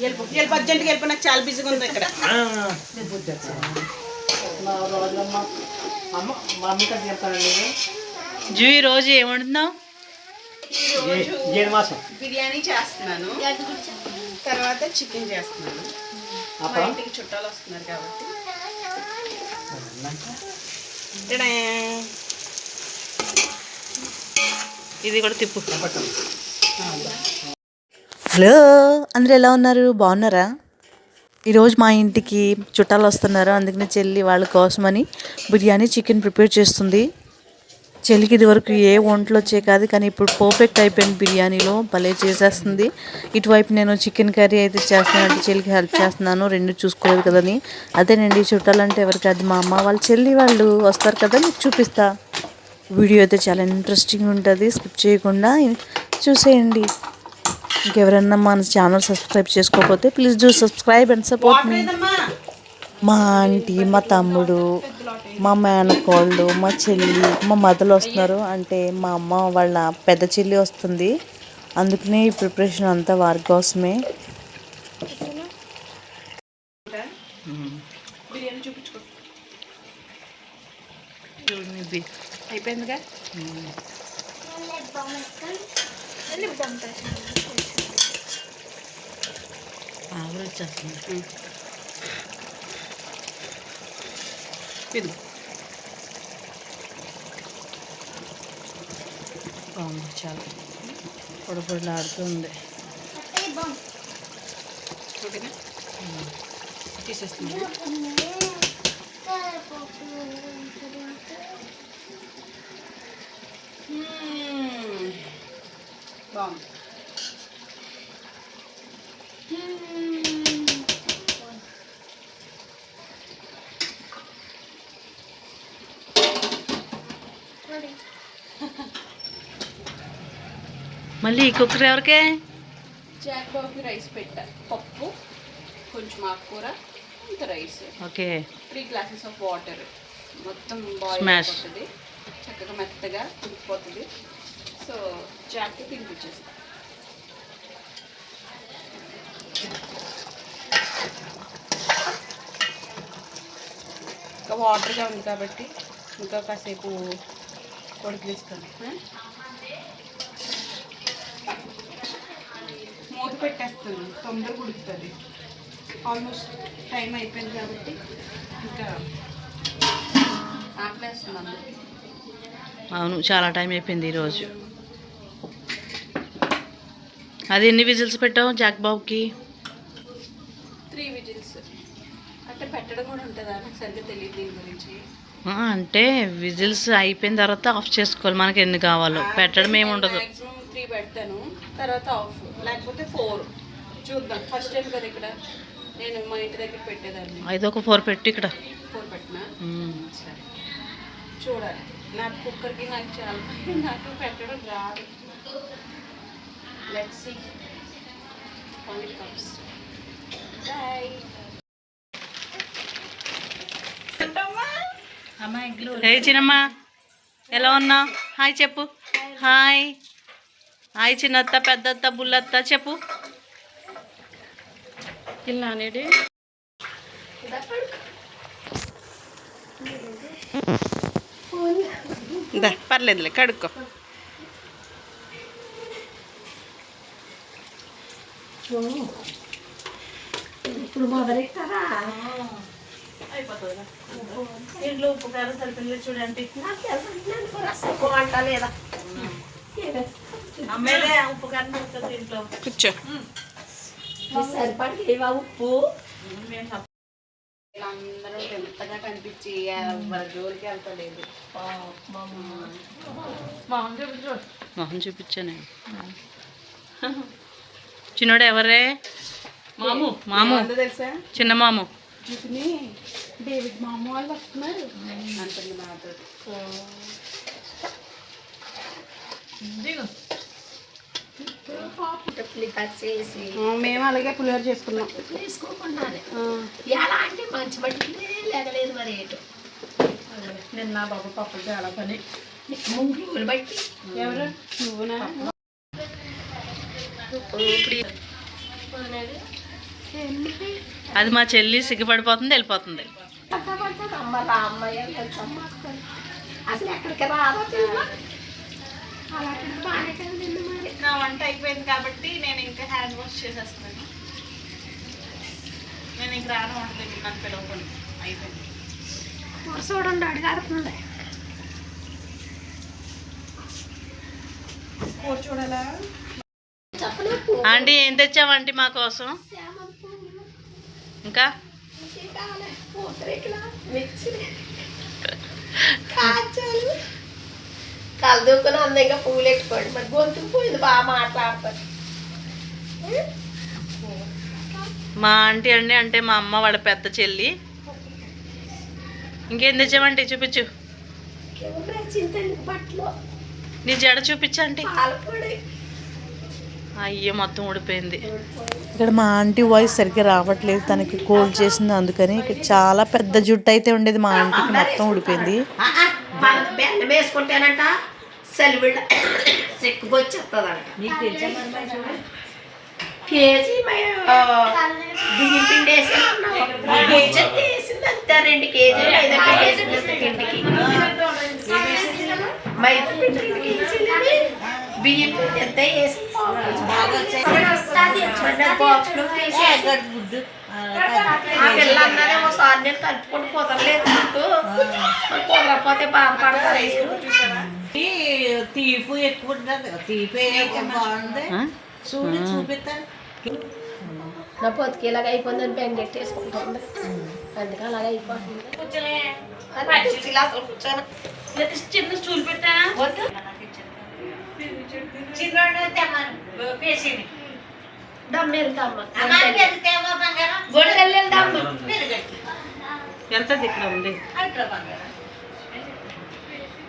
వెళ్ళిపో వెళ్ళిపో అర్జెంట్గా వెళ్ళిపో నాకు చాలా బిజీగా ఉంది ఇక్కడ. జూయి రోజు ఏమంటున్నావు? బిర్యానీ చేస్తున్నాను. తర్వాత చికెన్ చేస్తున్నాను. మా ఇంటికి చుట్టాలు వస్తున్నారు కాబట్టి. ఇది కూడా తిప్పు. హలో అందరూ ఎలా ఉన్నారు? బాగున్నారా? ఈరోజు మా ఇంటికి చుట్టాలు వస్తున్నారు. అందుకని చెల్లి వాళ్ళ కోసమని బిర్యానీ చికెన్ ప్రిపేర్ చేస్తుంది. చెల్లికి ఇదివరకు ఏ వంటలు వచ్చే కాదు కానీ ఇప్పుడు పర్ఫెక్ట్ అయిపోయింది బిర్యానీలో. భలే చేసేస్తుంది. ఇటువైపు నేను చికెన్ కర్రీ అయితే చేస్తున్నాను అంటే చెల్లికి హెల్ప్ చేస్తున్నాను. రెండు చూసుకోలేదు కదని. అదేనండి చుట్టాలంటే ఎవరికి అది మా అమ్మ వాళ్ళ చెల్లి వాళ్ళు వస్తారు కదా మీకు చూపిస్తా. వీడియో అయితే చాలా ఇంట్రెస్టింగ్ ఉంటుంది. స్కిప్ చేయకుండా చూసేయండి. ఇంకెవరన్నా మన ఛానల్ సబ్స్క్రైబ్ చేసుకోకపోతే please do subscribe and support me. మా ఆంటీ మా తమ్ముడు మా మేనకోళ్ళు మా చెల్లి మా మదలు వస్తున్నారు. అంటే మా అమ్మ వాళ్ళ పెద్ద చెల్లి వస్తుంది. అందుకనే ఈ ప్రిపరేషన్ అంతా వారి కోసమే. బిర్యానీ చూపించుకో అయిపోయిందిగా ఇది చాలా పొడపొడలాడుతుంది ఓకేనా తీసేస్తున్నాను మ్మ్. బాగుంది మళ్ళీ కుక్కర్ ఎవరికే? జాక్ బాబుకి రైస్ పెట్టా పప్పు కొంచెం ఆకుకూర ఇంత rice. Okay. Three glasses of water మొత్తం బాయిల్. అయిపోతుంది. చక్కగా మెత్తగా ఉడికిపోతుంది. సో జాక్కి తినిపించేస్తాం. ఇంకా వాటర్గా ఉంది కాబట్టి ఇంకా కాసేపు ఉడికిస్తాను మూత పెట్టేస్తాను. తొందరగా ఉడుకుతుంది ఆల్మోస్ట్ టైం అయిపోయింది కాబట్టి ఇంకా ఆకలేస్తుంది అందరికి. అవును చాలా టైం అయిపోయింది ఈరోజు అది ఎన్ని విజిల్స్ పెట్టావు జాక్ బాబుకి త్రీ విజిల్స్ అంటే పెట్టడం కూడా ఉంటుందా? నాకు సరిగ్గా తెలియదు దీని గురించి. ఆ, అంటే విజిల్స్ అయిపోయిన తర్వాత ఆఫ్ చేసుకోవాలి. మనకి ఎన్ని కావాలో. పెట్టడం ఏమి ఉండదు మ్యాక్సిమం త్రీ పెడతాను. తర్వాత ఆఫ్ లేకపోతే ఫోర్. చూద్దాం. ఫస్ట్ టైం కదా ఇక్కడ. నేను మా ఇంటి దగ్గర పెట్టేదాన్ని. ఐదు ఒక ఫోర్ పెట్టి ఇక్కడ. ఫోర్ పెట్టినా? మ్మ్. సరే. చూడాలి. నాకు కుక్కర్కి నాకు చాలా నాకు పెట్టడం రాదు. Let's see how it comes bye hey చిన్నమ్మ. ఎలా ఉన్నావు? హాయ్ చెప్పు. హాయ్ హాయ్ చిన్నత్త పెద్దత్త బుల్లత్త చెప్పు. ఇలా అనేది దా పర్లేదులే కడుక్కో. ఇప్పుడు మొదలెట్టారా? ఇంట్లో ఉప్పు కారం సరిపోయింది చూడండి. లేదా ఉప్పు కారం సరిపోతుంది ఇంట్లో కూర్చో. సరిపడి ఏవా ఉప్పు? అందరూ ఎంతగా కనిపించి జోలికి వెళ్తలేదు. మొహం చూపించాను. చిన్నోడు ఎవరే? మాము మాము. తెలుసా? చిన్న మాము. డేవిడ్ మామ వాళ్ళు వస్తున్నారు. అంటుంది నాతో మేము అలాగే పులిహోర చేసుకున్నాం. ఎలా అంటే మంచి బట్టి లేగలేదు మరి ఏటో. నిన్న బాబు పప్పులు చాలా పని. బట్టి. ఎవరు? నువ్వునా? అది మా చెల్లి సిగ్గుపడిపోతుంది వెళ్ళిపోతుంది. అమ్మ అమ్మాయి అసలు ఎక్కడికి రాదా పిల్ల అలాంటి బాగానే కదా నిన్ను మరి నా వంట అయిపోయింది కాబట్టి నేను ఇంకా హ్యాండ్ వాష్ చేసేస్తున్నాను. నేను ఇంక రాను వంట దగ్గర నన్ను పిలవకుండా. అయిపోయింది. చూడండి అడిగాడుతుంది కూర చూడాలా ఆంటీ ఏం తెచ్చావంటీ మా కోసం? ఇంకా? మిర్చి. కాచాలు కలదూకుని అందంగా పువ్వులు ఎట్టుకోండి మరి గొంతు పోయింది బాగా మాట్లాడతారు మా ఆంటీ అండి అంటే మా అమ్మ వాళ్ళ పెద్ద చెల్లి ఇంకేం తెచ్చావంటీ చూపించు నీ జడ చూపించండి అయ్యో మొత్తం ఊడిపోయింది ఇక్కడ మా ఆంటీ వాయిస్ సరిగ్గా రావట్లేదు తనకి కోల్డ్ చేసింది అందుకని ఇక్కడ చాలా పెద్ద జుట్టు అయితే ఉండేది మా ఆంటీకి మొత్తం ఊడిపోయింది వేసుకుంటానంట సెలవుళ్ళ కేజీ బియ్యం పిండి వేసి వేసింది అంతే రెండు కేజీలు ఐదు కేజీలు పిండికి. మైదా పిండి రెండు కేజీలు బియ్యం పిండి ఎంత వేసి బాక్స్లో ఆ ఒకసారి నేను కలుపుకొని కుదరలేదు నాకు మరి కుదరకపోతే బాధపడతారు. తీపు ఎక్కువ ఉండదు తీపే బాగుంది ఆ? చూడు చూపిస్తాను నా పొతికి ఇలాగ అయిపోయిందని బెంగెట్టేసుకుంటుంది అందుకే అలాగ అయిపోతుంది అది కుర్చీలో అసలు కూర్చోను. చిన్న స్టూల్ పెట్టా వద్దు. చిన్నోడు తెమ్మను పేసిని దమ్ము వెళ్తామ్మ అమ్మాయి పెరిగితేమో బంగారం గొడవలు వెళ్దామ్మ పెరగట్టు ఎంత ఇక్కడ ఉంది అట్లా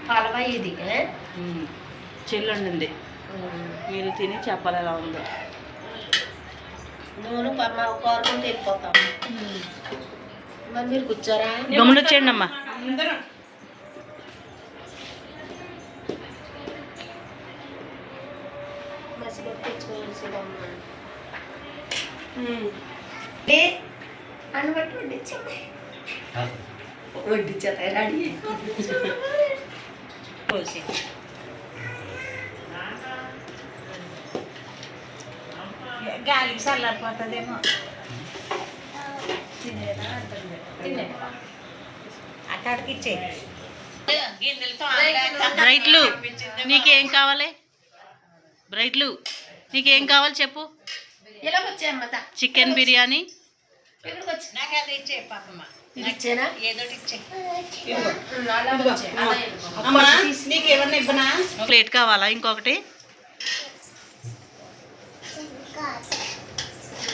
పలవ ఇది? ఏ? చెల్లి వండింది మీరు తిని చెప్పాలి ఎలా ఉందో. నూనె కోరుకుంటూ వెళ్ళిపోతాం మరి మీరు కూర్చోరా? గమనించండి అమ్మా. అందరం. అని బట్టి వడ్డించండి వడ్డించేత రెడీ. పోసి. గాలికి చల్లారిపోతుందేమో. అక్కడికి ఇచ్చే బ్రైట్లు నీకేం కావాలి? బ్రైట్లు నీకేం కావాలి చెప్పు? చికెన్ బిర్యానీ. ఇచ్చేనా? ప్లేట్ కావాలా ఇంకొకటి?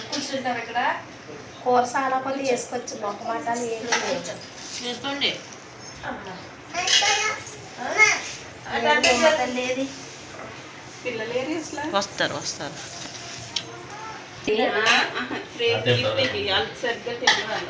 కూర్చుంటారు ఇక్కడ. కూర చాలా కొద్ది వేసుకొచ్చు మొక్క మాటలు ఏమీ చేసుకోండి. వస్తారు వస్తారు. సరిగ్గా తెలియాలి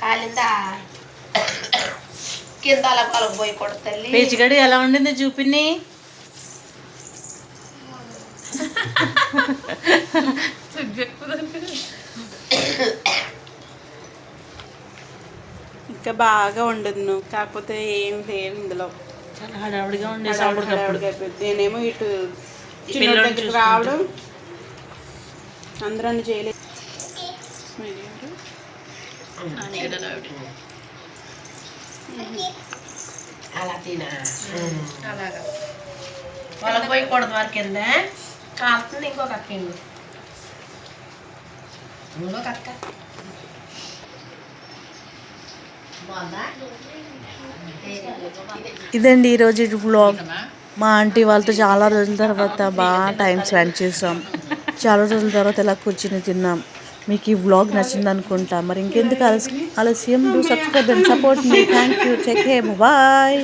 కాలిందా కింద అలా పొలం పోయి కొడతల్లి పేచిగడి ఎలా ఉండింది చూపిని ఇంకా బాగా ఉండదు కాకపోతే ఏం లేవు ఇందులో. చాలా హడావుడిగా ఉండే హడావుడి హడావుడిగా అయిపోయింది. నేనేమో ఇటు దగ్గరికి. రావడం. అందరూ చేయలేదు. అలా తినా అలాగా. వాళ్ళకి పోయి కొడదు వారి కింద. కాలుతుంది ఇంకొక అక్క ఇంకో ఇంకొక అక్క. ఇదండి ఈరోజు వ్లాగ్ మా ఆంటీ వాళ్ళతో చాలా రోజుల తర్వాత బాగా టైం స్పెండ్ చేసాం. చాలా రోజుల తర్వాత ఇలా కూర్చుని తిన్నాం. మీకు ఈ వ్లాగ్ నచ్చింది అనుకుంటా. మరి ఇంకెందుకు ఆలస్యం ఆలస్యం. Do subscribe and support me thank you check hey bye